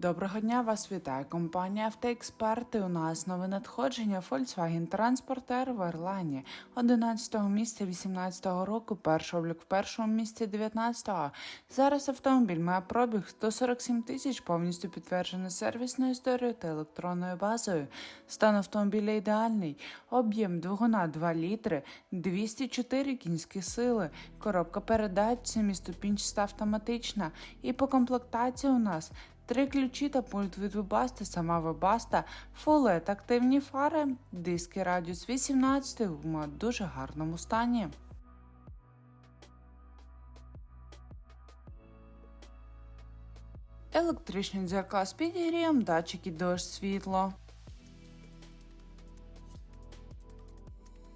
Доброго дня, вас вітає компанія Автоексперти. У нас нове надходження Volkswagen Transporter в Орлані 11 місця 18 року, перший облік в першому місці 19-го. Зараз автомобіль має пробіг 147 тисяч, повністю підтверджений сервісною історією та електронною базою. Стан автомобіля ідеальний, об'єм двигуна 2 літри, 204 кінські сили, коробка передач, семіступінчаста автоматична. І по комплектації у нас Три ключі та пульт від Вебасти, сама Вебаста, фулет, активні фари, диски радіус 18, гума в дуже гарному стані. Електричні дзеркала з підігрієм, датчики дощ світло.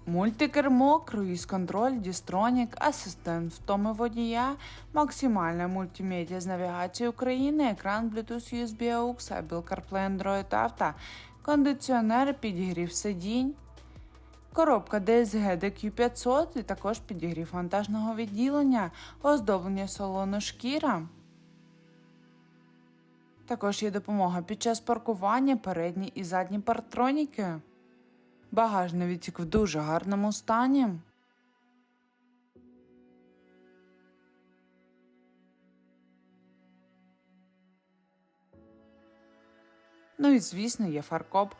Мультикермо, круїз-контроль, дістронік, асистент втоми водія, максимальна мультимедіа з навігацією України, екран Bluetooth USB AUX, Apple CarPlay Android Auto, кондиціонер, підігрів сидінь, коробка DSG DQ500 і також підігрів вантажного відділення, оздоблення салону шкіра. Також є допомога під час паркування, передні і задні партроніки. Багажний відсік в дуже гарному стані. Ну і звісно, є фаркоп.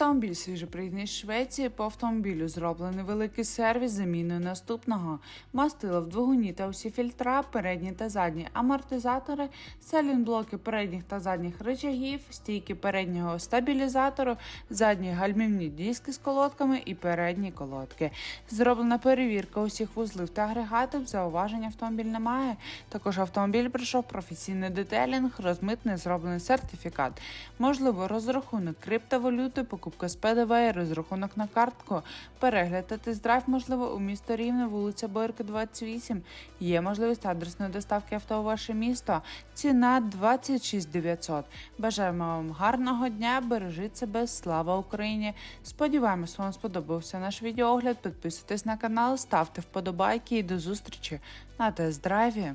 Автомобіль свіжопригнаний з Швеції по автомобілю зроблений великий сервіс заміною наступного. Мастило в двигуні та усі фільтра, передні та задні амортизатори, селінблоки передніх та задніх рычагів, стійки переднього стабілізатору, задні гальмівні диски з колодками і передні колодки. Зроблена перевірка усіх вузлів та агрегатів, зауважень автомобіль немає. Також автомобіль пройшов професійний детелінг, розмитний зроблений сертифікат. Можливо, розрахунок криптовалюти, покупка з ПДВ, розрахунок на картку, перегляд та тест-драйв, можливо, у місто Рівне, вулиця Боярка, 28. Є можливість адресної доставки авто у ваше місто. Ціна 26 900. Бажаємо вам гарного дня, бережіть себе, слава Україні! Сподіваємось, вам сподобався наш відеоогляд. Підписуйтесь на канал, ставте вподобайки і до зустрічі на тест-драйві.